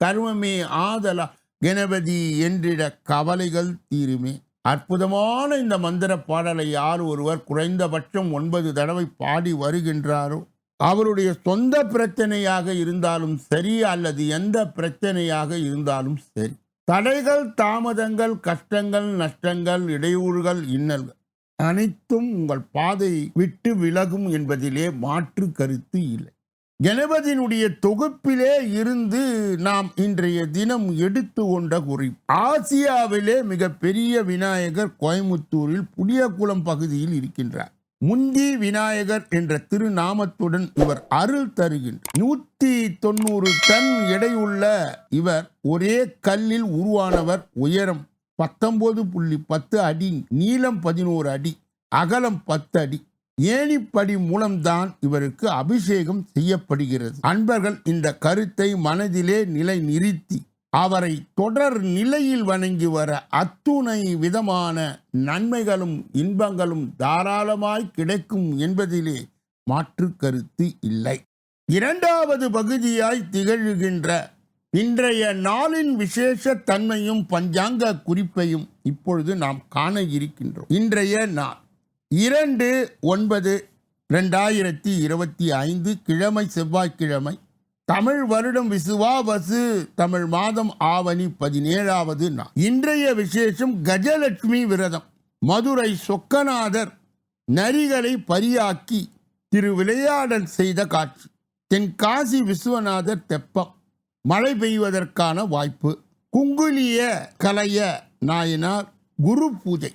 கர்மமே ஆதலா கணபதி என்றிட கவலைகள் தீருமே. அற்புதமான இந்த மந்திர பாடலை யார் ஒருவர் குறைந்தபட்சம் ஒன்பது தடவை பாடி வருகின்றாரோ அவருடைய சொந்த பிரச்சனையாக இருந்தாலும் சரி அல்லது எந்த பிரச்சனையாக இருந்தாலும் சரி. தடைகள் தாமதங்கள் கஷ்டங்கள் நஷ்டங்கள் இடையூறுகள் இன்னல்கள் அனைத்தும் உங்கள் பாதை விட்டு விலகும் என்பதிலே மாற்று கருத்து இல்லை. கணபதியினுடைய தொகுப்பிலே இருந்து நாம் இன்றைய தினம் எடுத்து கொண்ட குறிப்பு. ஆசியாவிலே மிகப்பெரிய விநாயகர் கோயமுத்தூரில் புளியகுளம் பகுதியில் இருக்கின்றார். முந்தி விநாயகர் என்ற திருநாமத்துடன் இவர் அருள் தருகின்ற நூத்தி தொண்ணூறு டன் எடையுள்ள இவர் ஒரே கல்லில் உருவானவர் உயரம் பத்தொன்பது புள்ளி பத்து அடி நீளம் பதினோரு அடி அகலம் பத்து அடி. ஏணிப்படி மூலம்தான் இவருக்கு அபிஷேகம் செய்யப்படுகிறது. அன்பர்கள் இந்த கருத்தை மனதிலே நிலை நிறுத்தி அவரை தொடர் நிலையில் வணங்கி வர அத்துணை விதமான நன்மைகளும் இன்பங்களும் தாராளமாய் கிடைக்கும் என்பதிலே மாற்று கருத்து இல்லை. இரண்டாவது பகுதியாய் திகழ்கின்ற இன்றைய நாளின் விசேஷ தன்மையும் பஞ்சாங்க குறிப்பையும் இப்பொழுது நாம் காண இருக்கின்றோம். இன்றைய நாள் இரண்டு ஒன்பது ரெண்டாயிரத்தி இருபத்தி ஐந்து கிழமை செவ்வாய்க்கிழமை தமிழ் வருடம் விசுவாவசு தமிழ் மாதம் ஆவணி பதினேழாவது நாள். இன்றைய விசேஷம் கஜலட்சுமி விரதம். மதுரை சொக்கநாதர் நரிகளை பரியாக்கி திரு விளையாடல் செய்த காட்சி. தென்காசி விஸ்வநாதர் தெப்பம். மழை பெய்வதற்கான வாய்ப்பு. குங்குலிய கலைய நாயனார் குரு பூஜை.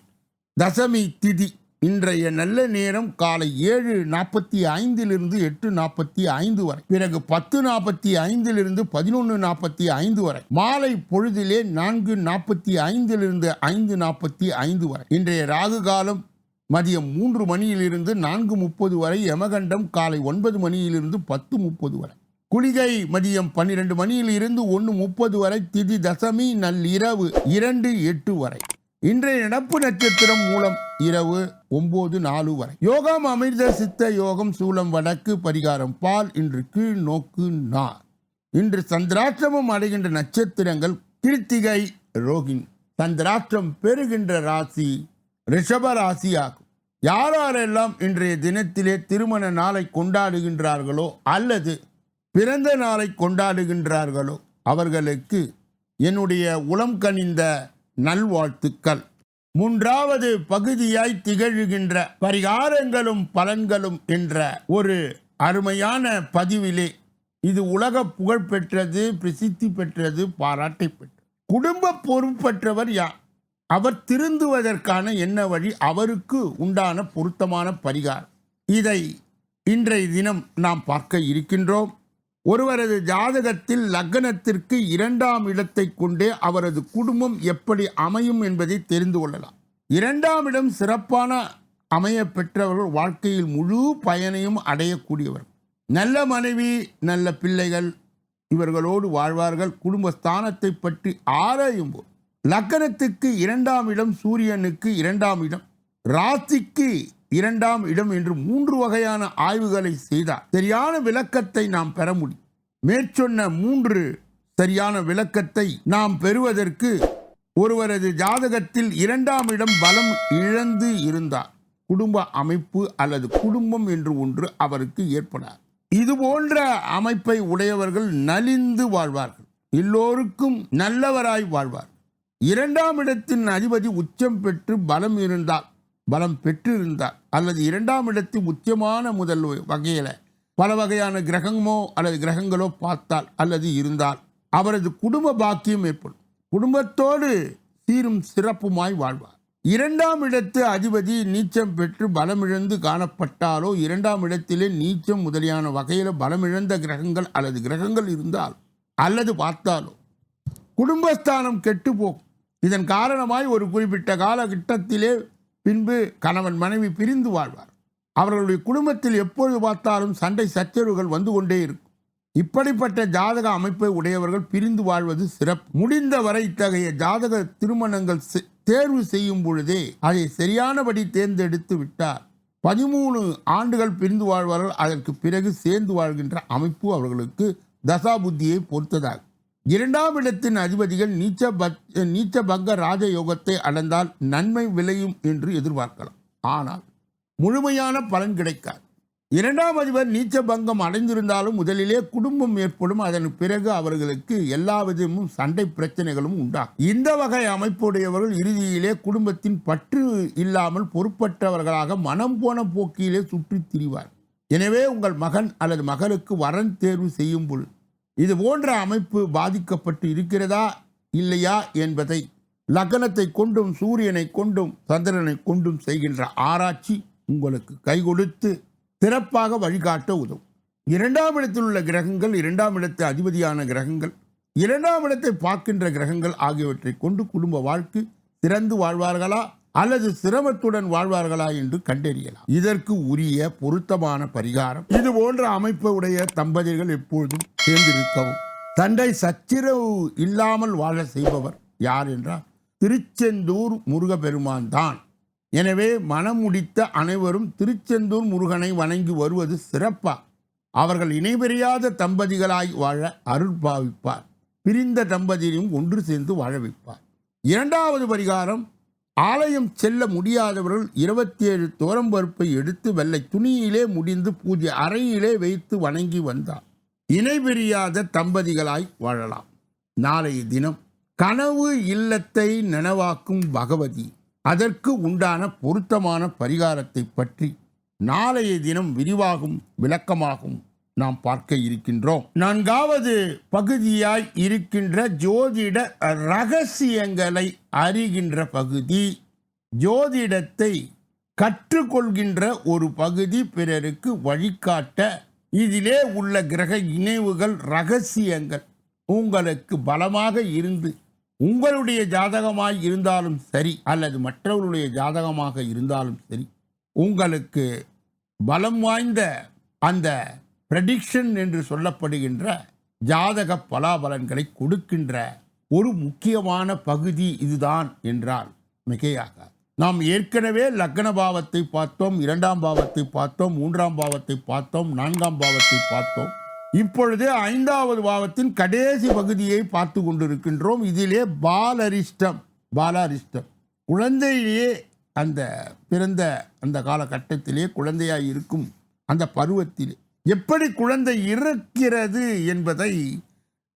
தசமி திதி. இன்றைய நல்ல நேரம் காலை ஏழு நாற்பத்தி ஐந்திலிருந்து எட்டு நாற்பத்தி ஐந்து வரை. பிறகு பத்து நாற்பத்தி ஐந்திலிருந்து பதினொன்று நாற்பத்தி ஐந்து வரை. மாலை பொழுதிலே நான்கு நாற்பத்தி ஐந்திலிருந்து ஐந்து நாற்பத்தி ஐந்து வரை. இன்றைய ராகு காலம் மதியம் மூன்று மணியிலிருந்து நான்கு முப்பது வரை. யமகண்டம் காலை ஒன்பது மணியிலிருந்து பத்து முப்பது வரை. குளிகை மதியம் பன்னிரண்டு மணியில் இருந்து ஒன்று முப்பது வரை. திதி தசமி நள்ளிரவு இரண்டு எட்டு வரை. இன்றைய நடப்பு நட்சத்திரம் மூலம் இரவு ஒன்பது நாலு வரை. யோகம் அமிர்த சித்த யோகம் சூலம் வடக்கு பரிகாரம் பால் இன்று கீழ் நோக்கு நா இன்று சந்திராஷ்டிரமம் அடைகின்ற நட்சத்திரங்கள் கிருத்திகை ரோகிணி. சந்திராஷ்டிரம் பெறுகின்ற ராசி ரிஷப ராசி ஆகும் யாரெல்லாம் இன்றைய தினத்திலே திருமண நாளை கொண்டாடுகின்றார்களோ அல்லது பிறந்த நாளை கொண்டாடுகின்றார்களோ அவர்களுக்கு என்னுடைய உளம் கனிந்த நல்வாழ்த்துக்கள். மூன்றாவது பகுதியாய் திகழ்கின்ற பரிகாரங்களும் பலன்களும் என்ற ஒரு அருமையான பதிவிலே இது உலக புகழ் பெற்றது பிரசித்தி பெற்றது பாராட்டை பெற்றது. குடும்ப பொறுப்பற்றவர் யார்? அவர் திருந்துவதற்கான என்ன வழி? அவருக்கு உண்டான பொருத்தமான பரிகாரம். இதை இன்றைய தினம் நாம் பார்க்க இருக்கின்றோம். ஒருவரது ஜாதகத்தில் லக்னத்திற்கு இரண்டாம் இடத்தை கொண்டே அவரது குடும்பம் எப்படி அமையும் என்பதை தெரிந்து கொள்ளலாம். இரண்டாம் இடம் சிறப்பான அமைய பெற்றவர்கள் வாழ்க்கையில் முழு பயனையும் அடையக்கூடியவர். நல்ல மனைவி நல்ல பிள்ளைகள் இவர்களோடு வாழ்வார்கள். குடும்ப ஸ்தானத்தை பற்றி ஆராயும் போது லக்கணத்துக்கு இரண்டாம் இடம் சூரியனுக்கு இரண்டாம் இடம் ராசிக்கு இரண்டாம் இடம் என்று மூன்று வகையான ஆய்வுகளை செய்தார் சரியான விளக்கத்தை நாம் பெற முடியும். மேற்சொன்ன மூன்று சரியான விளக்கத்தை நாம் பெறுவதற்கு ஒருவரது ஜாதகத்தில் இரண்டாம் இடம் பலம் இழந்து இருந்தார். குடும்ப அமைப்பு அல்லது குடும்பம் என்று ஒன்று அவருக்கு ஏற்படார் இது போன்ற அமைப்பை உடையவர்கள் நலிந்து வாழ்வார்கள். எல்லோருக்கும் நல்லவராய் வாழ்வார். இரண்டாம் இடத்தின் அதிபதி உச்சம் பெற்று பலம் இருந்தால் பலம் பெற்றிருந்தார். அல்லது இரண்டாம் இடத்தில் உச்சமான முதல் வகையில் பல வகையான கிரகமோ அல்லது கிரகங்களோ பார்த்தால் அல்லது இருந்தால் அவரது குடும்ப பாக்கியம் ஏற்படும். குடும்பத்தோடு சீரும் சிறப்புமாய் வாழ்வார். இரண்டாம் இடத்து அதிபதி நீச்சம் பெற்று பலமிழந்து காணப்பட்டாலோ இரண்டாம் இடத்திலே நீச்சம் முதலியான வகையில் பலமிழந்த கிரகங்கள் அல்லது கிரகங்கள் இருந்தால் அல்லது பார்த்தாலோ குடும்பஸ்தானம் கெட்டு போகும் இதன் காரணமாய் ஒரு குறிப்பிட்ட காலகட்டத்திலே பின்பு கணவன் மனைவி பிரிந்து வாழ்வார். அவர்களுடைய குடும்பத்தில் எப்பொழுது பார்த்தாலும் சண்டை சச்சரவுகள் வந்து கொண்டே இருக்கும். இப்படிப்பட்ட ஜாதக அமைப்பை உடையவர்கள் பிரிந்து வாழ்வது சிறப்பு. முடிந்தவரை இத்தகைய ஜாதக திருமணங்கள் தேர்வு செய்யும் பொழுதே அதை சரியானபடி தேர்ந்தெடுத்து விட்டார். பதிமூணு ஆண்டுகள் பிரிந்து வாழ்வார்கள் அதற்கு பிறகு சேர்ந்து வாழ்கின்ற அமைப்பு அவர்களுக்கு தசாபுத்தியை பொறுத்ததாகும். இரண்டாம் இடத்தின் அதிபதிகள் நீச்ச பக் நீச்ச பங்க ராஜயோகத்தை அடைந்தால் நன்மை விளையும் என்று எதிர்பார்க்கலாம். ஆனால் முழுமையான பலன் கிடைக்காது. இரண்டாம் அதிபர் நீச்ச பங்கம் அடைந்திருந்தாலும் முதலிலே குடும்பம் ஏற்படும். அதன் பிறகு அவர்களுக்கு எல்லா விதமும் சண்டை பிரச்சனைகளும் உண்டாகும். இந்த வகை அமைப்புடையவர்கள் இறுதியிலே குடும்பத்தின் பற்று இல்லாமல் பொறுப்பற்றவர்களாக மனம் போன போக்கிலே சுற்றி திரிவார். எனவே உங்கள் மகன் அல்லது மகளுக்கு வரன் தேர்வு செய்யும் பொழுது இது போன்ற அமைப்பு பாதிக்கப்பட்டு இருக்கிறதா? இல்லையா? என்பதை லக்னத்தை கொண்டும் சூரியனை கொண்டும் சந்திரனை கொண்டும் செய்கின்ற ஆராய்ச்சி உங்களுக்கு கை கொடுத்து சிறப்பாக வழிகாட்ட உதவும். இரண்டாம் இடத்தில் உள்ள கிரகங்கள் இரண்டாம் இடத்து அதிபதியான கிரகங்கள் இரண்டாம் இடத்தை பார்க்கின்ற கிரகங்கள் ஆகியவற்றை கொண்டு குடும்ப வாழ்க்கை சிறந்து வாழ்வார்களா அல்லது சிரமத்துடன் வாழ்வார்களா என்று கண்டறியலாம். இதற்கு உரிய பொருத்தமான பரிகாரம். இது போன்ற அமைப்பு உடைய தம்பதிகள் எப்பொழுதும் சேர்ந்திருக்கவும் தண்டை சச்சிரவு இல்லாமல் வாழ செய்பவர் யார் என்றால் திருச்செந்தூர் முருகப்பெருமான் தான். எனவே மனம் முடித்த அனைவரும் திருச்செந்தூர் முருகனை வணங்கி வருவது சிறப்பா. அவர்கள் இணைபெறியாத தம்பதிகளாய் வாழ அருள்பாவிப்பார் பிரிந்த தம்பதியையும் ஒன்று சேர்ந்து வாழ வைப்பார். இரண்டாவது பரிகாரம் ஆலயம் செல்ல முடியாதவர்கள் இருபத்தி ஏழு பருப்பை எடுத்து வெள்ளை துணியிலே முடிந்து பூஜை அறையிலே வைத்து வணங்கி வந்தார். இணைபிரியாத தம்பதிகளாய் வாழலாம். நாளைய தினம் கனவு இல்லத்தை நனவாக்கும் பகவதி. அதற்கு உண்டான பொருத்தமான பரிகாரத்தை பற்றி நாளைய தினம் விரிவாகும் விளக்கமாகும் நாம் பார்க்க இருக்கின்றோம். நான்காவது பகுதியாய் இருக்கின்ற ஜோதிட ரகசியங்களை அறிகின்ற பகுதி ஜோதிடத்தை கற்றுக்கொள்கின்ற ஒரு பகுதி பிறருக்கு வழிகாட்ட இதிலே உள்ள கிரக இணைவுகள் ரகசியங்கள் உங்களுக்கு பலமாக இருந்து உங்களுடைய ஜாதகமாய் இருந்தாலும் சரி அல்லது மற்றவர்களுடைய ஜாதகமாக இருந்தாலும் சரி உங்களுக்கு பலம் வாய்ந்த அந்த ப்ரெடிக்ஷன் என்று சொல்லப்படுகின்ற ஜாதக பலாபலன்களை கொடுக்கின்ற ஒரு முக்கியமான பகுதி இதுதான் என்றால் மிகையாக நாம் ஏற்கனவே லக்ன பாவத்தை பார்த்தோம் இரண்டாம் பாவத்தை பார்த்தோம் மூன்றாம் பாவத்தை பார்த்தோம் நான்காம் பாவத்தை பார்த்தோம். இப்பொழுது ஐந்தாவது பாவத்தின் கடைசி பகுதியை பார்த்து கொண்டிருக்கின்றோம். இதிலே பாலரிஷ்டம் பாலாரிஷ்டம். குழந்தையிலேயே அந்த பிறந்த அந்த காலகட்டத்திலே குழந்தையாக இருக்கும் அந்த பருவத்திலே. எப்படி குழந்தை இருக்கிறது என்பதை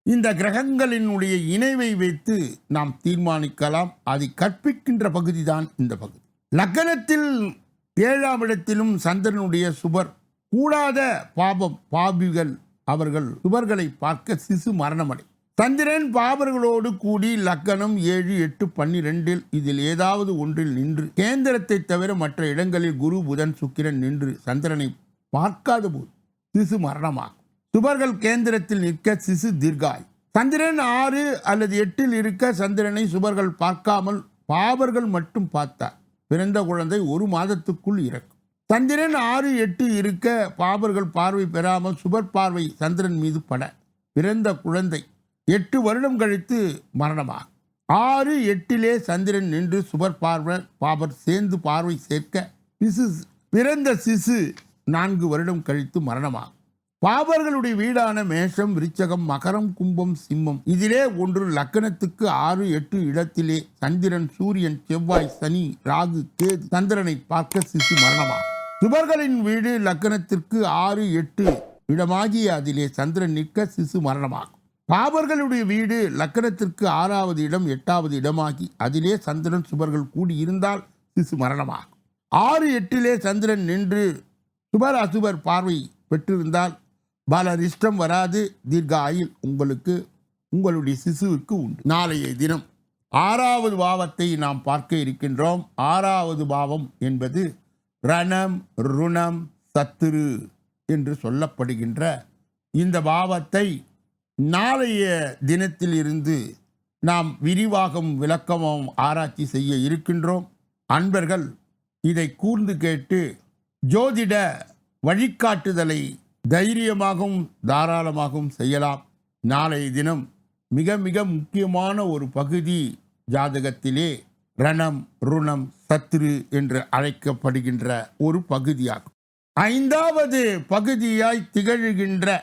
இந்த கிரகங்களினுடைய இணைவை வைத்து நாம் தீர்மானிக்கலாம். அதை கற்பிக்கின்ற பகுதிதான் இந்த பகுதி. லக்னத்தில் ஏழாம் இடத்திலும் சந்திரனுடைய சுபர். கூடாத பாபம் பாபிகள் அவர்கள் சுவர்களை பார்க்க சிசு மரணமடை. சந்திரன் பாபர்களோடு கூடி லக்கணம் ஏழு எட்டு பன்னிரெண்டில் இதில் ஏதாவது ஒன்றில் நின்று கேந்திரத்தை தவிர மற்ற இடங்களில் குரு புதன் சுக்கிரன் நின்று சந்திரனை பார்க்காத போது சிசு மரணமாகும். சுபர்கள் கேந்திரத்தில் நிற்க சிசு தீர்காய். சந்திரன் ஆறு அல்லது எட்டில் இருக்க சந்திரனை சுவர்கள் பார்க்காமல் பாபர்கள் மட்டும் பார்த்தார். பிறந்த குழந்தை ஒரு மாதத்துக்குள் இறக்கும். சந்திரன் ஆறு எட்டு இருக்க பாபர்கள் பார்வை பெறாமல் சுபர் பார்வை சந்திரன் மீது பட. பிறந்த குழந்தை. எட்டு வருடம் கழித்து மரணமாகும். ஆறு எட்டிலே சந்திரன் நின்று சுபர் பார்வை பாபர் சேர்ந்து பார்வை சேர்க்க சிசு பிறந்த சிசு நான்கு வருடம் கழித்து மரணமாகும். பாபர்களுடைய வீடான மேஷம் விருச்சகம் மகரம் கும்பம் சிம்மம். இதிலே ஒன்று லக்கணத்துக்கு ஆறு எட்டு இடத்திலே சந்திரன் சூரியன் செவ்வாய் சனி ராகு கேது சந்திரனை பார்க்க சிசு மரணமாகும். சுபர்களின் வீடு லக்கணத்திற்கு ஆறு எட்டு இடமாகி அதிலே சந்திரன் நிற்க சிசு மரணமாகும். பாபர்களுடைய வீடு லக்கணத்திற்கு ஆறாவது இடம் எட்டாவது இடமாகி அதிலே சந்திரன் சுபர்கள் கூடியிருந்தால் சிசு மரணமாகும். ஆறு எட்டிலே சந்திரன் நின்று சுபர் அசுபர் பார்வை பெற்றிருந்தால் பலரிஷ்டம் வராது தீர்க்க ஆயுள் உங்களுக்கு உங்களுடைய சிசுவுக்கு உண்டு. நாளைய தினம் ஆறாவது பாவத்தை நாம் பார்க்க இருக்கின்றோம். ஆறாவது பாவம் என்பது ரணம் ருணம் சத்துரு என்று சொல்லப்படுகின்ற இந்த பாவத்தை நாளைய தினத்தில் இருந்து நாம் விரிவாகவும் விளக்கமும் ஆராய்ச்சி செய்ய இருக்கின்றோம். அன்பர்கள் இதை கூர்ந்து கேட்டு ஜோதிட வழிகாட்டுதலை தைரியமாகவும் தாராளமாகவும் செய்யலாம். நாளைய தினம் மிக மிக முக்கியமான ஒரு பகுதி ஜாதகத்திலே ரணம் ருணம் சத்ரு என்று அழைக்கப்படுகின்ற ஒரு பகுதியாகும். ஐந்தாவது பகுதியாய் திகழ்கின்ற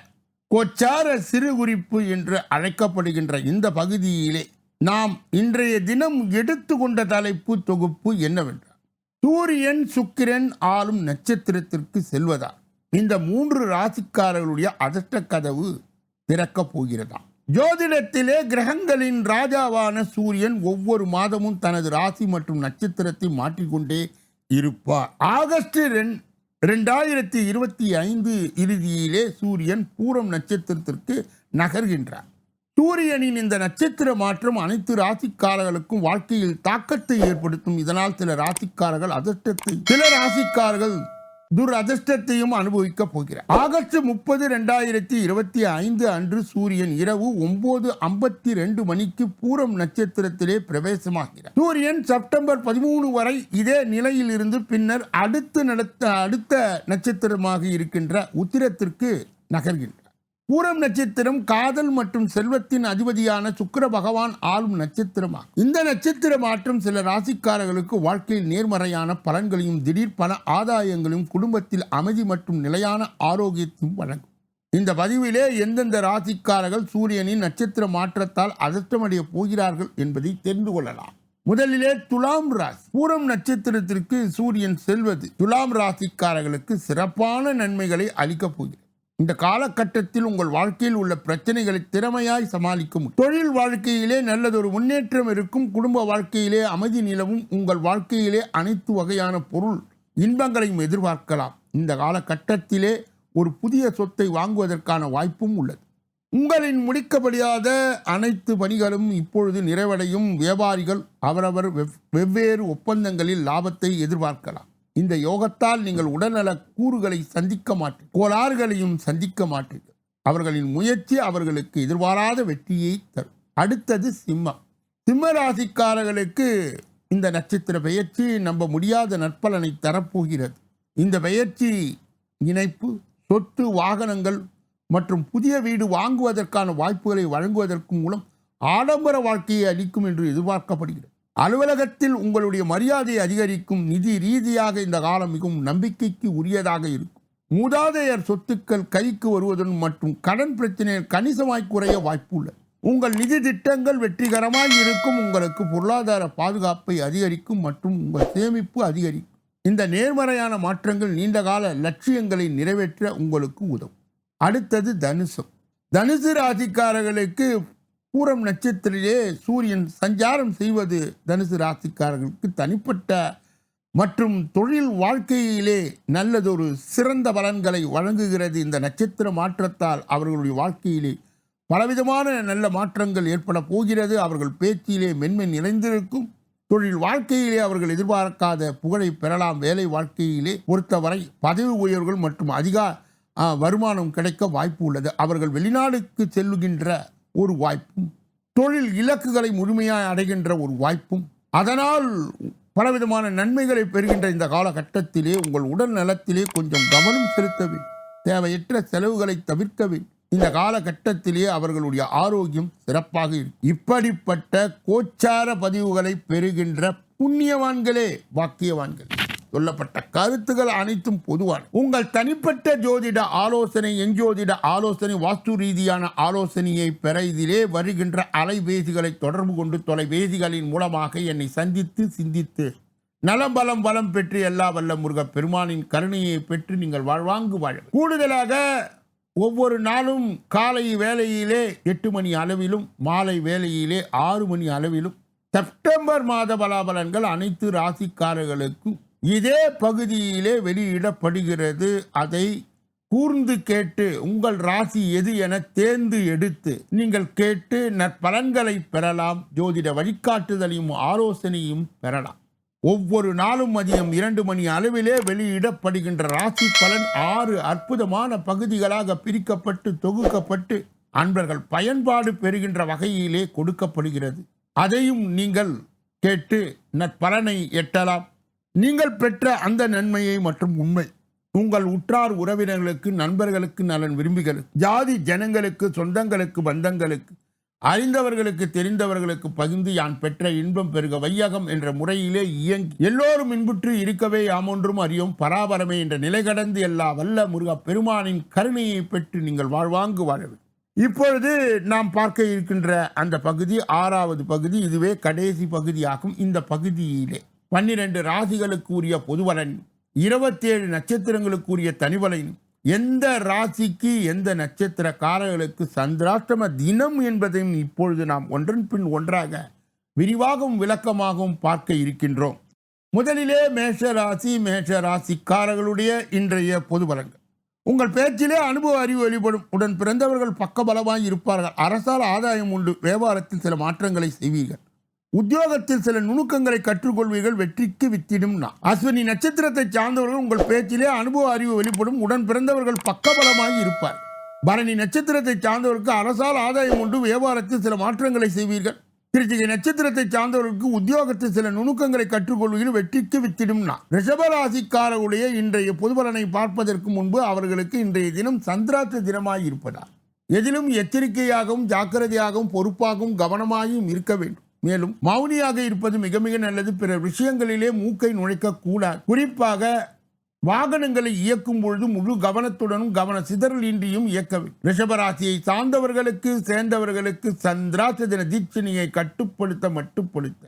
கொச்சார சிறு குறிப்பு என்று அழைக்கப்படுகின்ற இந்த பகுதியிலே நாம் இன்றைய தினம் எடுத்துக்கொண்ட தலைப்பு தொகுப்பு என்னவென்றால் சூரியன் சுக்கிரன் ஆளும் நட்சத்திரத்திற்கு செல்வதா இந்த மூன்று ராசிக்காரர்களுடைய அதிர்ஷ்ட கதவு திறக்கப் போகிறதா? ஜோதிடத்திலே கிரகங்களின் ராஜாவான சூரியன் ஒவ்வொரு மாதமும் தனது ராசி மற்றும் நட்சத்திரத்தை மாற்றிக்கொண்டே இருப்பார். ஆகஸ்ட் ரெண்- ரெண்டாயிரத்தி இருபத்தி ஐந்து இறுதியிலே சூரியன் பூரம் நட்சத்திரத்திற்கு நகர்கின்றார். சூரியனின் இந்த நட்சத்திர மாற்றம் அனைத்து ராசிக்காரர்களுக்கும் வாழ்க்கையில் தாக்கத்தை ஏற்படுத்தும். இதனால் சில ராசிக்காரர்கள் அதிர்ஷ்டத்தை சில ராசிக்காரர்கள் துரதிர்ஷ்டத்தையும் அனுபவிக்க போகிறார். ஆகஸ்ட் முப்பது ரெண்டாயிரத்தி இருபத்தி ஐந்து அன்று சூரியன் இரவு ஒன்பது ஐம்பத்தி ரெண்டு மணிக்கு பூரம் நட்சத்திரத்திலே பிரவேசமாகிறார். சூரியன் செப்டம்பர் பதிமூணு வரை இதே நிலையில் இருந்து பின்னர் அடுத்து நடத்த அடுத்த நட்சத்திரமாக இருக்கின்ற உத்திரத்திற்கு நகர்கின்றார். பூரம் நட்சத்திரம் காதல் மற்றும் செல்வத்தின் அதிபதியான சுக்கர பகவான் ஆளும் நட்சத்திரமாகும். இந்த நட்சத்திர மாற்றம் சில ராசிக்காரர்களுக்கு வாழ்க்கையில் நேர்மறையான பலன்களையும் திடீர் பல ஆதாயங்களையும் குடும்பத்தில் அமைதி மற்றும் நிலையான ஆரோக்கியத்தையும் வழங்கும். இந்த பதிவிலே எந்தெந்த ராசிக்காரர்கள் சூரியனின் நட்சத்திர மாற்றத்தால் அதிர்ஷ்டமடைய போகிறார்கள் என்பதை தெரிந்து கொள்ளலாம். முதலிலே துலாம் ராசி. பூரம் நட்சத்திரத்திற்கு சூரியன் செல்வது துலாம் ராசிக்காரர்களுக்கு சிறப்பான நன்மைகளை அளிக்கப் போகிறது. இந்த காலகட்டத்தில் உங்கள் வாழ்க்கையில் உள்ள பிரச்சனைகளை திறமையாய் சமாளிக்கும். தொழில் வாழ்க்கையிலே நல்லதொரு முன்னேற்றம் இருக்கும். குடும்ப வாழ்க்கையிலே அமைதி நிலவும். உங்கள் வாழ்க்கையிலே அனைத்து வகையான பொருள் இன்பங்களையும் எதிர்பார்க்கலாம். இந்த காலகட்டத்திலே ஒரு புதிய சொத்தை வாங்குவதற்கான வாய்ப்பும் உள்ளது. உங்களின் முடிக்கப்படியாத அனைத்து பணிகளும் இப்பொழுது நிறைவடையும். வியாபாரிகள் அவரவர் வெவ்- வெவ்வேறு ஒப்பந்தங்களில் லாபத்தை எதிர்பார்க்கலாம். இந்த யோகத்தால் நீங்கள் உடல்நல கூறுகளை சந்திக்க மாட்டீர்கள் கோளாறுகளையும் சந்திக்க மாட்டீர்கள். அவர்களின் முயற்சி அவர்களுக்கு எதிர்பாராத வெற்றியை தரும். அடுத்தது சிம்மம். சிம்ம ராசிக்காரர்களுக்கு இந்த நட்சத்திர பெயர்ச்சி நம்ப முடியாத நற்பலனை தரப்போகிறது. இந்த பெயர்ச்சி இணைப்பு சொத்து வாகனங்கள் மற்றும் புதிய வீடு வாங்குவதற்கான வாய்ப்புகளை வழங்குவதற்கு மூலம் ஆடம்பர வாழ்க்கையை அளிக்கும் என்று எதிர்பார்க்கப்படுகிறது. அலுவலகத்தில் உங்களுடைய மரியாதை அதிகரிக்கும் நிதி ரீதியாக இந்த காலம் மிகவும் நம்பிக்கைக்கு உரியதாக இருக்கும். மூதாதையர் சொத்துக்கள் கைக்கு வருவதுடன் மற்றும் கடன் பிரச்சனைகள் கணிசமாய் குறைய வாய்ப்பு உள்ளது. உங்கள் நிதி திட்டங்கள் வெற்றிகரமாய் இருக்கும் உங்களுக்கு பொருளாதார பாதுகாப்பை அதிகரிக்கும் மற்றும் உங்கள் சேமிப்பு அதிகரிக்கும். இந்த நேர்மறையான மாற்றங்கள் நீண்டகால லட்சியங்களை நிறைவேற்ற உங்களுக்கு உதவும். அடுத்தது தனுசம் தனுசு ராசிக்காரர்களுக்கு பூரம் நட்சத்திரிலே சூரியன் சஞ்சாரம் செய்வது தனுசு ராசிக்காரர்களுக்கு தனிப்பட்ட மற்றும் தொழில் வாழ்க்கையிலே நல்லதொரு சிறந்த பலன்களை வழங்குகிறது. இந்த நட்சத்திர மாற்றத்தால் அவர்களுடைய வாழ்க்கையிலே பலவிதமான நல்ல மாற்றங்கள் ஏற்பட போகிறது. அவர்கள் பேச்சிலே மென்மை நிறைந்திருக்கும். தொழில் வாழ்க்கையிலே அவர்கள் எதிர்பார்க்காத புகழை பெறலாம். வேலை வாழ்க்கையிலே பொறுத்தவரை பதவி உயர்வுகள் மற்றும் அதிக வருமானம் கிடைக்க வாய்ப்பு உள்ளது. அவர்கள் வெளிநாடுக்கு செல்லுகின்ற ஒரு வாய்ப்பும். தொழில் இலக்குகளை முழுமையாக அடைகின்ற ஒரு வாய்ப்பும். அதனால் பலவிதமான நன்மைகளை பெறுகின்ற இந்த காலகட்டத்திலே உங்கள் உடல் நலத்திலே கொஞ்சம் கவனம் செலுத்த வேண்டும். தேவையற்ற செலவுகளை தவிர்க்க வேண்டும். இந்த காலகட்டத்திலே அவர்களுடைய ஆரோக்கியம் சிறப்பாக இருக்கும் இப்படிப்பட்ட கோச்சார பதிவுகளை பெறுகின்ற புண்ணியவான்களே பாக்கியவான்கள். சொல்லப்பட்ட கருத்துக்கள் அனைத்தும் பொதுவான. உங்கள் தனிப்பட்ட ஜோதிட ஆலோசனை எஞ்சோதிட ஆலோசனை வாஸ்து ரீதியான ஆலோசனையை பெற இதிலே வருகின்ற அலைபேசிகளை தொடர்பு கொண்டு தொலைபேசிகளின் மூலமாக என்னை சந்தித்து சிந்தித்து நலம் பலம் வளம் பெற்று எல்லா வல்ல முருக பெருமானின் கருணையை பெற்று நீங்கள் வாழ்வாங்கு வாழ கூடுதலாக ஒவ்வொரு நாளும் காலை வேலையிலே எட்டு மணி அளவிலும் மாலை வேலையிலே ஆறு மணி அளவிலும் செப்டம்பர் மாத பலாபலன்கள் அனைத்து ராசிக்காரர்களுக்கும் இதே பகுதியிலே வெளியிடப்படுகிறது. அதை கூர்ந்து கேட்டு உங்கள் ராசி எது என தேர்ந்து எடுத்து நீங்கள் கேட்டு நற்பலன்களை பெறலாம். ஜோதிட வழிகாட்டுதலையும் ஆலோசனையும் பெறலாம். ஒவ்வொரு நாளும் மதியம் இரண்டு மணி அளவிலே வெளியிடப்படுகின்ற ராசி பலன் ஆறு அற்புதமான பகுதிகளாக பிரிக்கப்பட்டு தொகுக்கப்பட்டு அன்பர்கள் பயன்பாடு பெறுகின்ற வகையிலே கொடுக்கப்படுகிறது. அதையும் நீங்கள் கேட்டு நற்பலனை எட்டலாம். நீங்கள் பெற்ற அந்த நன்மையை மற்றும் உண்மை. உங்கள் உற்றார் உறவினர்களுக்கு நண்பர்களுக்கு நலன் விரும்பிகளுக்கு ஜாதி ஜனங்களுக்கு சொந்தங்களுக்கு பந்தங்களுக்கு அறிந்தவர்களுக்கு தெரிந்தவர்களுக்கு பகிர்ந்து யான் பெற்ற இன்பம் பெருக வையகம் என்ற முறையிலே இயங்கி எல்லோரும் இன்புற்று இருக்கவே யாமொன்றும் அறியும். பராபரமே என்ற நிலை கடந்து எல்லா வல்ல முருக பெருமானின் கருணையை பெற்று நீங்கள் வாழ்வாங்கு வாழவே இப்பொழுது நாம் பார்க்க இருக்கின்ற அந்த பகுதி ஆறாவது பகுதி இதுவே கடைசி பகுதியாகும். இந்த பகுதியிலே பன்னிரண்டு ராசிகளுக்கு உரிய பொதுவலன் இருபத்தேழு நட்சத்திரங்களுக்குரிய தனிவலன். எந்த ராசிக்கு எந்த நட்சத்திரக்காரர்களுக்கு சந்திராஷ்டம தினம் என்பதையும் இப்பொழுது நாம் ஒன்றன் பின் ஒன்றாக விரிவாகவும் விளக்கமாகவும் பார்க்க இருக்கின்றோம். முதலிலே மேஷ ராசி மேஷ ராசிக்காரர்களுடைய இன்றைய பொதுபலங்கள் உங்கள் பேச்சிலே அனுபவ அறிவு வெளிப்படும். உடன் பிறந்தவர்கள் பக்கபலமாய் இருப்பார்கள். அரசால் ஆதாயம் உண்டு. வியாபாரத்தில் சில மாற்றங்களை செய்வீர்கள். உத்தியோகத்தில் சில நுணுக்கங்களை கற்றுக்கொள்வீர்கள் வெற்றிக்கு வித்திடும்னா அஸ்வினி நட்சத்திரத்தை சார்ந்தவர்கள் உங்கள் பேச்சிலே அனுபவ அறிவு வெளிப்படும். உடன் பிறந்தவர்கள் பக்கபலமாய் இருப்பார் பரணி நட்சத்திரத்தை சார்ந்தவருக்கு அரசால் ஆதாயம் உண்டு. வியாபாரத்தில் சில மாற்றங்களை செய்வீர்கள். திருச்சிகை நட்சத்திரத்தை சார்ந்தவர்களுக்கு உத்தியோகத்தில் சில நுணுக்கங்களை கற்றுக்கொள்வீர்கள். வெற்றிக்கு வித்திடும் நான் ரிஷபராசிக்காரருடைய இன்றைய பொதுபலனை பார்ப்பதற்கு முன்பு அவர்களுக்கு இன்றைய தினம் சந்திராத்த தினமாய் இருப்பதால் எதிலும் எச்சரிக்கையாகவும் ஜாக்கிரதையாகவும் பொறுப்பாகவும் கவனமாகவும் இருக்க வேண்டும். மேலும் மௌனியாக இருப்பது மிக மிக நல்லது. பிற விஷயங்களிலே மூக்கை நுழைக்க கூடாது. குறிப்பாக வாகனங்களை இயக்கும் பொழுது முழு கவனத்துடனும் கவன சிதறல் இன்றியும் இயக்க ரிஷபராசியை சார்ந்தவர்களுக்கு சேர்ந்தவர்களுக்கு சந்திராச தின தீட்சணியை கட்டுப்படுத்த மட்டுப்படுத்த.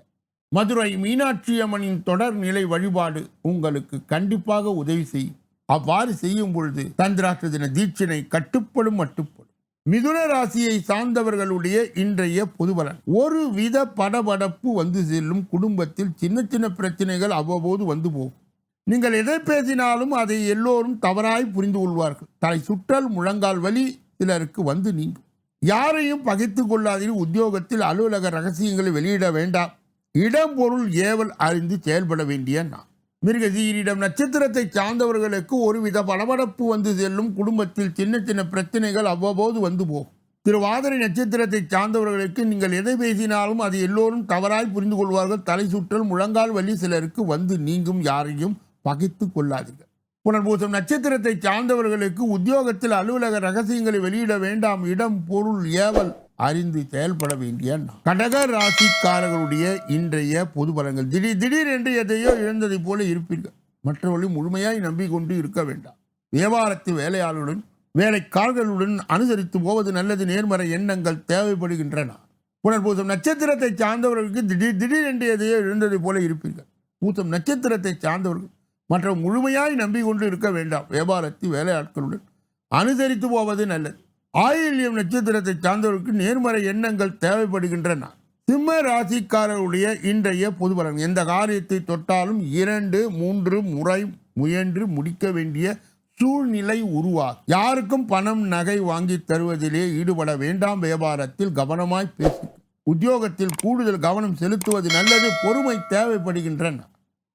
மதுரை மீனாட்சி அம்மனின் தொடர் நிலை வழிபாடு உங்களுக்கு கண்டிப்பாக உதவி செய்யும். அவ்வாறு செய்யும் பொழுது சந்திராச தின தீட்சணை கட்டுப்படும் மட்டுப்படும். மிதுன ராசியை சார்ந்தவர்களுடைய இன்றைய பொதுபலன் ஒரு வித படபடப்பு வந்து செல்லும் குடும்பத்தில் சின்ன சின்ன பிரச்சனைகள் அவ்வப்போது வந்து போகும். நீங்கள் எதை பேசினாலும் அதை எல்லோரும் தவறாய் புரிந்து கொள்வார்கள். தலை சுற்றல் முழங்கால் வலி சிலருக்கு வந்து நீங்கும். யாரையும் பகைத்து கொள்ளாதீர்கள் உத்தியோகத்தில் அலுவலக ரகசியங்களை வெளியிட வேண்டாம். இடம் பொருள் ஏவல் அறிந்து செயல்பட வேண்டிய நான் மிருகசீரிடம் நட்சத்திரத்தை சார்ந்தவர்களுக்கு ஒருவித படபடப்பு வந்து செல்லும். குடும்பத்தில் சின்ன சின்ன பிரச்சனைகள் அவ்வப்போது வந்து போகும். திருவாதிரை நட்சத்திரத்தை சார்ந்தவர்களுக்கு நீங்கள் எதை பேசினாலும் அது எல்லோரும் தவறாய் புரிந்து கொள்வார்கள். தலை சுற்றல் முழங்கால் வலி சிலருக்கு வந்து நீங்கும். யாரையும் பகைத்து கொள்ளாதீர்கள். புனர்பூசம் நட்சத்திரத்தை சார்ந்தவர்களுக்கு உத்தியோகத்தில் அலுவலக ரகசியங்களை வெளியிட வேண்டாம். இடம் பொருள் ஏவல் அறிந்து செயல்பட வேண்டிய கடக ராசிக்காரர்களுடைய இன்றைய பொது பலன்கள். திடீர் திடீர் என்று எதையோ இழந்ததைப் போல இருப்பீர்கள். மற்றவர்களை முழுமையாய் நம்பிக்கொண்டு இருக்க வேண்டாம். வியாபாரத்து வேலையாளருடன் வேலைக்காரர்களுடன் அனுசரித்து போவது நல்லது. நேர்மறை எண்ணங்கள் தேவைப்படுகின்றன. புனர்பூசம் நட்சத்திரத்தை சார்ந்தவர்களுக்கு திடீர் திடீர் என்று எதையோ இழந்ததை போல இருப்பீர்கள். பூசம் நட்சத்திரத்தை சார்ந்தவர்கள் மற்ற முழுமையாய் நம்பிக்கொண்டு இருக்க வேண்டாம். வியாபாரத்து வேலையாட்களுடன் அனுசரித்து போவது நல்லது. ஆயில்யம் நட்சத்திரத்தை சார்ந்தவர்களுக்கு நேர்மறை எண்ணங்கள் தேவைப்படுகின்றன. சிம்ம ராசிக்காரருடைய இன்றைய பொது பலன். எந்த காரியத்தை தொட்டாலும் இரண்டு மூன்று முறை முயன்று முடிக்க வேண்டிய சூழ்நிலை உருவாகும். யாருக்கும் பணம் நகை வாங்கி தருவதிலே ஈடுபட வேண்டாம். வியாபாரத்தில் கவனமாய் பேசி உத்தியோகத்தில் கூடுதல் கவனம் செலுத்துவது நல்லது. பொறுமை தேவைப்படுகின்றன.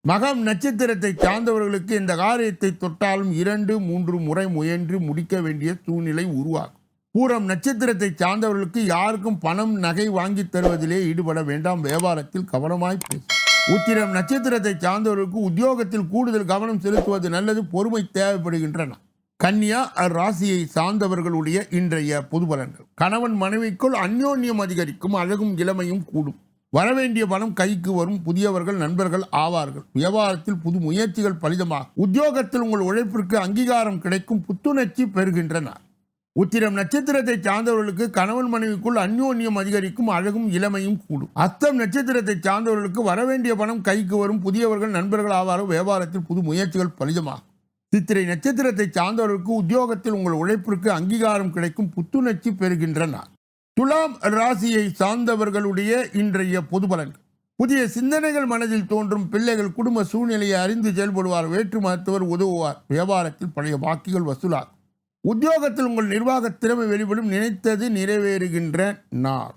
மகம் நட்சத்திரத்தை சார்ந்தவர்களுக்கு இந்த காரியத்தை தொட்டாலும் இரண்டு மூன்று முறை முயன்று முடிக்க வேண்டிய சூழ்நிலை உருவாகும். பூரம் நட்சத்திரத்தை சார்ந்தவர்களுக்கு யாருக்கும் பணம் நகை வாங்கி தருவதிலே ஈடுபட வேண்டாம். வியாபாரத்தில் கவனமாய் பேசு. உத்திரம் நட்சத்திரத்தை சார்ந்தவர்களுக்கு உத்தியோகத்தில் கூடுதல் கவனம் செலுத்துவது நல்லது பொறுமை தேவைப்படுகின்றன. கன்னியா ராசியை சார்ந்தவர்களுடைய இன்றைய பொது பலன்கள். கணவன் மனைவிக்குள் அந்யோன்யம் அதிகரிக்கும் அழகும் இளமையும் கூடும். வரவேண்டிய பணம் கைக்கு வரும் புதியவர்கள் நண்பர்கள் ஆவார்கள். வியாபாரத்தில் புது முயற்சிகள் பலிதமாகும். உத்தியோகத்தில் உங்கள் உழைப்பிற்கு அங்கீகாரம் கிடைக்கும் புத்துணர்ச்சி பெறுகின்றன. உத்திரம் நட்சத்திரத்தை சார்ந்தவர்களுக்கு கணவன் மனைவிக்குள் அந்யோன்யம் அதிகரிக்கும் அழகும் இளமையும் கூடும். அத்தம் நட்சத்திரத்தை சார்ந்தவர்களுக்கு வரவேண்டிய பணம் கைக்கு வரும் புதியவர்கள் நண்பர்கள் ஆவாரோ வியாபாரத்தில் புது முயற்சிகள் பலிதமாகும். சித்திரை நட்சத்திரத்தை சார்ந்தவர்களுக்கு உத்தியோகத்தில் உங்கள் உழைப்பிற்கு அங்கீகாரம் கிடைக்கும் புத்துணர்ச்சி பெறுகின்றன. துலாம் ராசியை சார்ந்தவர்களுடைய இன்றைய பொது பலன்கள். புதிய சிந்தனைகள் மனதில் தோன்றும் பிள்ளைகள் குடும்ப சூழ்நிலையை அறிந்து செயல்படுவார் வேற்று மருத்துவர் உதவுவார் வியாபாரத்தில் பழைய பாக்கிகள் வசூலாகும். உத்தியோகத்தில் உங்கள் நிர்வாக திறமை வெளிப்படும் நினைத்தது நிறைவேறுகின்ற நார்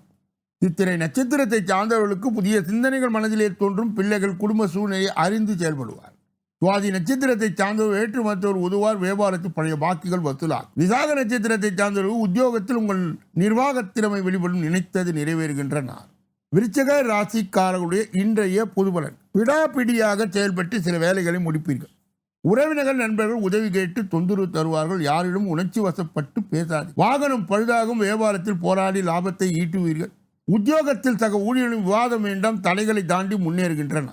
சித்திரை நட்சத்திரத்தை சார்ந்தவர்களுக்கு புதிய சிந்தனைகள் மனதிலே தோன்றும் பிள்ளைகள் குடும்ப சூழ்நிலையை அறிந்து செயல்படுவார். சுவாதி நட்சத்திரத்தை சார்ந்தவர் ஏற்று மருத்துவர் உதுவார் வியாபாரத்தில் பழைய பாக்கிகள் வசூலாகும் விசாக நட்சத்திரத்தை சார்ந்தவர்கள் உத்தியோகத்தில் உங்கள் நிர்வாகத் திறமை வெளிப்படும் நினைத்தது நிறைவேறுகின்ற நாள். விருச்சக ராசிக்காரர்களுடைய இன்றைய புதுபலன். விடாப்பிடியாக செயல்பட்டு சில வேலைகளை முடிப்பீர்கள். உறவினர்கள் நண்பர்கள் உதவி கேட்டு தொந்தரவு தருவார்கள். யாரிடம் உணர்ச்சி வசப்பட்டு பேசாது. வாகனம் பழுதாகும் வியாபாரத்தில் போராடி லாபத்தை ஈட்டுவீர்கள். உத்தியோகத்தில் சக ஊழியர்களின் விவாதம் வேண்டாம் தடைகளை தாண்டி முன்னேறுகின்றன.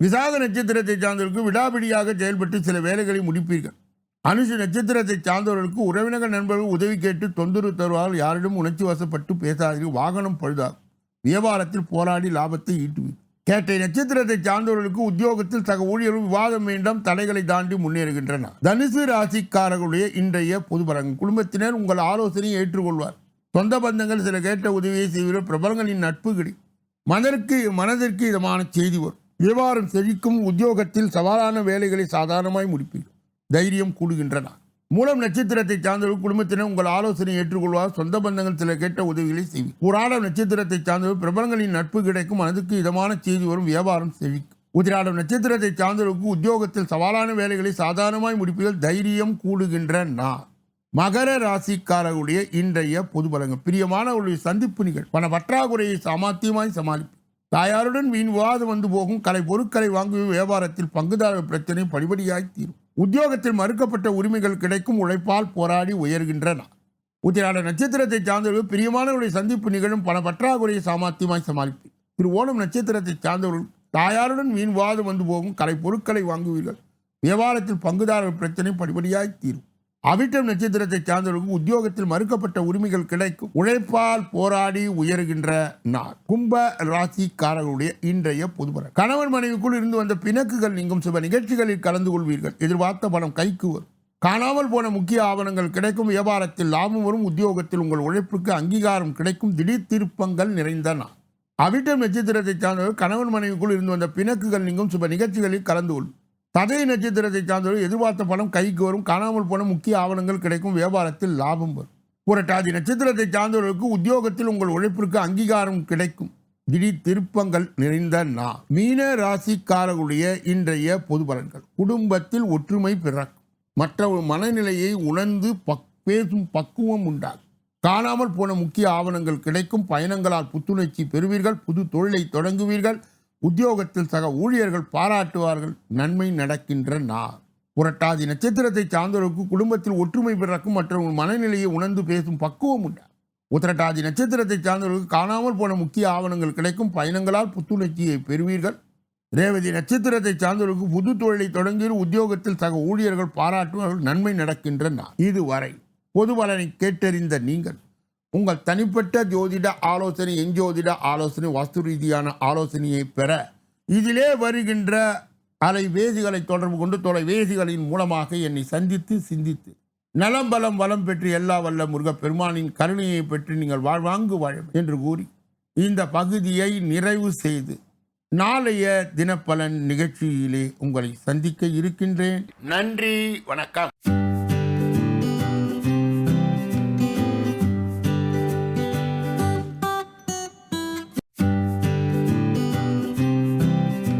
விசாக நட்சத்திரத்தை சார்ந்தவர்களுக்கு விடாபிடியாக செயல்பட்டு சில வேலைகளை முடிப்பீர்கள். அனுஷ நட்சத்திரத்தை சார்ந்தவர்களுக்கு உறவினர்கள் நண்பர்கள் உதவி கேட்டு தொந்தரவு தருவார்கள். யாரிடம் உணர்ச்சி வசப்பட்டு பேசாதீர்கள். வாகனம் பழுதாகும். வியாபாரத்தில் போராடி லாபத்தை ஈட்டுவீர்கள். கேட்டை நட்சத்திரத்தை சார்ந்தவர்களுக்கு உத்தியோகத்தில் சக ஊழியர்கள் விவாதம் வேண்டாம் தடைகளை தாண்டி முன்னேறுகின்றன. தனுசு ராசிக்காரர்களுடைய இன்றைய பொது குடும்பத்தினர் உங்கள் ஆலோசனையை ஏற்றுக்கொள்வார். சொந்த பந்தங்கள் சில கேட்ட உதவியை செய்வீர்கள். பிரபலங்களின் நட்பு கிடை மனதிற்கு மனதிற்கு இதமான செய்தி வரும். வியாபாரம் செழிக்கும். உத்தியோகத்தில் சவாலான வேலைகளை சாதாரணமாய் முடிப்பீர்கள். தைரியம் கூடுகின்றன. மூலம் நட்சத்திரத்தை சார்ந்தவர் குடும்பத்தினர் உங்கள் ஆலோசனை ஏற்றுக்கொள்வார். சொந்த பந்தங்கள் சில கேட்ட உதவிகளை செய்வி புராடம் நட்சத்திரத்தை சார்ந்தவர் பிரபலங்களின் நட்பு கிடைக்கும். மனதுக்கு இதமான செய்தி வரும். வியாபாரம் செழிக்கும் உதிராடம் நட்சத்திரத்தை சார்ந்தவருக்கு உத்தியோகத்தில் சவாலான வேலைகளை சாதாரணமாய் முடிப்பதில் தைரியம் கூடுகின்ற நான் மகர ராசிக்காரர்களுடைய இன்றைய பொது பலங்கள் பிரியமானவர்களுடைய சந்திப்பு நிகழ். பண பற்றாக்குறையை சாமாத்தியமாய் சமாளிப்பு தாயாருடன் வீண் விவாதம் வந்து போகும். கலை பொருட்களை வாங்கும் வியாபாரத்தில் பங்குதாரர் பிரச்சனை படிபடியாய் தீரும். உத்தியோகத்தில் மறுக்கப்பட்ட உரிமைகள் கிடைக்கும் உழைப்பால் போராடி உயர்கின்றன. உத்திராட நட்சத்திரத்தை சார்ந்தவர்கள் பிரியமானவருடைய சந்திப்பு நிகழும் பல பற்றாக்குறையை சாமர்த்தியமாய் சமாளிப்பு திரு ஓணம் நட்சத்திரத்தை சார்ந்தவர்கள் தாயாருடன் வீண் வாதம் வந்து போகும் கலை பொருட்களை வாங்குவீர்கள். வியாபாரத்தில் பங்குதாரர் பிரச்சனை படிப்படியாய் தீரும். அவிட்டம் நட்சத்திரத்தை சார்ந்தவர்களுக்கு உத்தியோகத்தில் மறுக்கப்பட்ட உரிமைகள் கிடைக்கும். உழைப்பால் போராடி உயர்கின்ற நாள். கும்ப ராசிக்காரர்களுடைய இன்றைய பொதுபலன் கணவன் மனைவிக்குள் இருந்து வந்த பிணக்குகள் நீங்கும். சில நிகழ்ச்சிகளில் கலந்து கொள்வீர்கள். எதிர்பார்த்த பணம் கைக்கு வரும். காணாமல் போன முக்கிய ஆவணங்கள் கிடைக்கும். வியாபாரத்தில் லாபம் வரும். உத்தியோகத்தில் உங்கள் உழைப்புக்கு அங்கீகாரம் கிடைக்கும். திடீர் திருப்பங்கள் நிறைந்த நாள். அவிட்டம் நட்சத்திரத்தை சார்ந்தவர்கள் கணவன் மனைவிக்குள் இருந்து வந்த பிணக்குகள் நீங்கும். சில நிகழ்ச்சிகளில் கலந்து கொள்ளும் சதய நட்சத்திரத்தை சார்ந்தவர்கள் எதிர்பார்த்த பணம் கைக்கு வரும் காணாமல் போன முக்கிய ஆவணங்கள் கிடைக்கும் வியாபாரத்தில் லாபம் வரும். புரட்டாதி நட்சத்திரத்தை சார்ந்தவர்களுக்கு உத்தியோகத்தில் உங்கள் உழைப்பிற்கு அங்கீகாரம் கிடைக்கும். திடீர் திருப்பங்கள் நிறைந்த நா மீன ராசிக்காரர்களுடைய இன்றைய பொது பலன்கள். குடும்பத்தில் ஒற்றுமை பிறக்கும். மற்ற மனநிலையை உணர்ந்து பக் பேசும் பக்குவம் உண்டாகும். காணாமல் போன முக்கிய ஆவணங்கள் கிடைக்கும். பயணங்களால் புத்துணர்ச்சி பெறுவீர்கள். புது தொழிலை தொடங்குவீர்கள். உத்தியோகத்தில் சக ஊழியர்கள் பாராட்டுவார்கள் நன்மை நடக்கின்ற நார் புரட்டாதி நட்சத்திரத்தை சார்ந்தவருக்கு குடும்பத்தில் ஒற்றுமை பிறக்கும் மற்றவர்கள் மனநிலையை உணர்ந்து பேசும் பக்குவம் உண்டா? உத்திரட்டாதி நட்சத்திரத்தை சார்ந்தவர்களுக்கு காணாமல் போன முக்கிய ஆவணங்கள் கிடைக்கும் பயணங்களால் புத்துணர்ச்சியை பெறுவீர்கள். ரேவதி நட்சத்திரத்தை சார்ந்தவர்களுக்கு புது தொழிலை தொடங்கி உத்தியோகத்தில் சக ஊழியர்கள் பாராட்டுவார்கள் நன்மை நடக்கின்ற நாள். இதுவரை பொது பலனை கேட்டறிந்த நீங்கள் உங்கள் தனிப்பட்ட ஜோதிட ஆலோசனை என் ஜோதிட ஆலோசனை வாஸ்து ரீதியான ஆலோசனையை பெற இதிலே வருகின்ற அலைவேசிகளை தொடர்பு கொண்டு தொலைவேசிகளின் மூலமாக என்னை சந்தித்து சிந்தித்து நலம் பலம் வளம் பெற்று எல்லா வல்ல முருகப்பெருமானின் கருணையை பெற்று நீங்கள் வாழ்வாங்கு வாழ என்று கூறி இந்த பகுதியை நிறைவு செய்து நாளைய தினப்பலன் நிகழ்ச்சியிலே உங்களை சந்திக்க இருக்கின்றேன். நன்றி வணக்கம்.